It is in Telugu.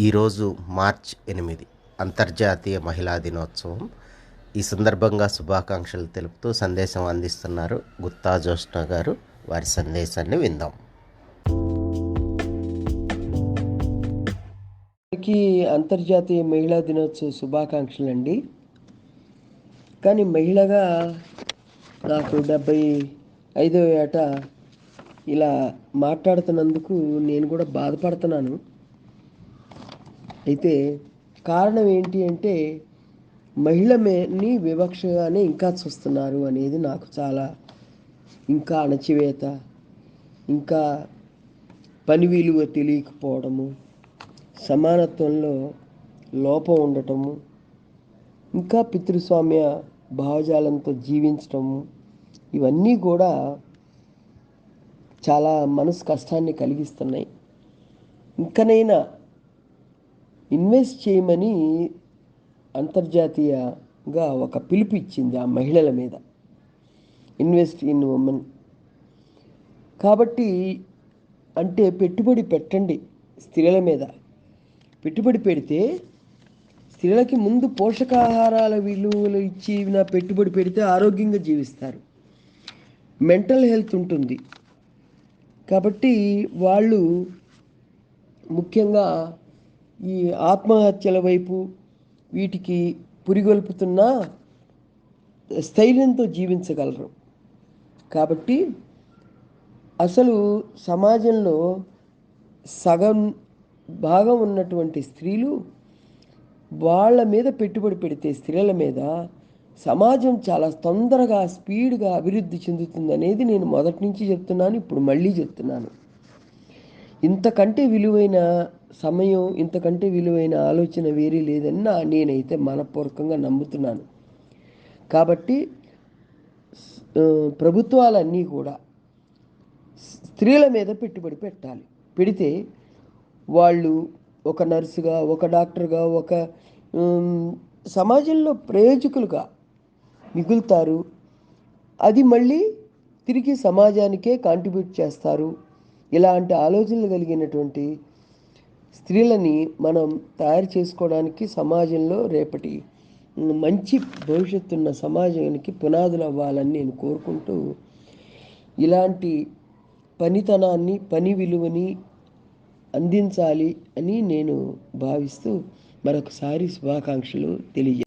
ఈరోజు మార్చ్ ఎనిమిది అంతర్జాతీయ మహిళా దినోత్సవం. ఈ సందర్భంగా శుభాకాంక్షలు తెలుపుతూ సందేశం అందిస్తున్నారు గుత్తా జోష్ణ గారు. వారి సందేశాన్ని విందాం. అందరికీ అంతర్జాతీయ మహిళా దినోత్సవ శుభాకాంక్షలు అండి కానీ మహిళగా నాకు డెబ్బై ఐదో ఏట ఇలా మాట్లాడుతున్నందుకు నేను కూడా బాధపడుతున్నాను. అయితే కారణం ఏంటి అంటే మహిళని వివక్షగానే ఇంకా చూస్తున్నారు అనేది నాకు చాలా ఇంకా అణచివేత ఇంకా పని విలువ తెలియకపోవడము సమానత్వంలో లోపం ఉండటము ఇంకా పితృస్వామ్య భావజాలంతో జీవించటము ఇవన్నీ కూడా చాలా మనసు కష్టాన్ని కలిగిస్తున్నాయి. ఇంకనైనా ఇన్వెస్ట్ చేయమని అంతర్జాతీయంగా ఒక పిలుపు ఇచ్చింది ఆ మహిళల మీద. Invest in women. కాబట్టి అంటే పెట్టుబడి పెట్టండి స్త్రీల మీద. పెట్టుబడి పెడితే స్త్రీలకి ముందు పోషకాహారాల విలువలు ఇచ్చి నా పెట్టుబడి పెడితే ఆరోగ్యంగా జీవిస్తారు. మెంటల్ హెల్త్ ఉంటుంది. కాబట్టి వాళ్ళు ముఖ్యంగా ఈ ఆత్మహత్యల వైపు వీటికి పురిగొల్పుతున్న స్థైర్యంతో జీవించగలరు. కాబట్టి అసలు సమాజంలో సగం భాగం ఉన్నటువంటి స్త్రీలు వాళ్ళ మీద పెట్టుబడి పెడితే స్త్రీల మీద సమాజం చాలా తొందరగా స్పీడ్గా అభివృద్ధి చెందుతుందనేది నేను మొదటి నుంచి చెప్తున్నాను ఇప్పుడు మళ్ళీ చెప్తున్నాను. ఇంతకంటే విలువైన సమయం ఇంతకంటే విలువైన ఆలోచన వేరే లేదని నా నేనైతే మనపూర్వకంగా నమ్ముతున్నాను. కాబట్టి ప్రభుత్వాలన్నీ కూడా స్త్రీల మీద పెట్టుబడి పెట్టాలి. పెడితే వాళ్ళు ఒక నర్సుగా ఒక డాక్టర్గా ఒక సమాజంలో ప్రయోజకులుగా మిగులుతారు. అది మళ్ళీ తిరిగి సమాజానికే కాంట్రిబ్యూట్ చేస్తారు. ఇలాంటి ఆలోచనలు కలిగినటువంటి స్త్రీలని మనం తయారు చేసుకోవడానికి సమాజంలో రేపటి మంచి భవిష్యత్తున్న సమాజానికి పునాదులు అవ్వాలని నేను కోరుకుంటూ ఇలాంటి పనితనాన్ని పని విలువని అందించాలి అని నేను భావిస్తూ మరొకసారి శుభాకాంక్షలు తెలియజే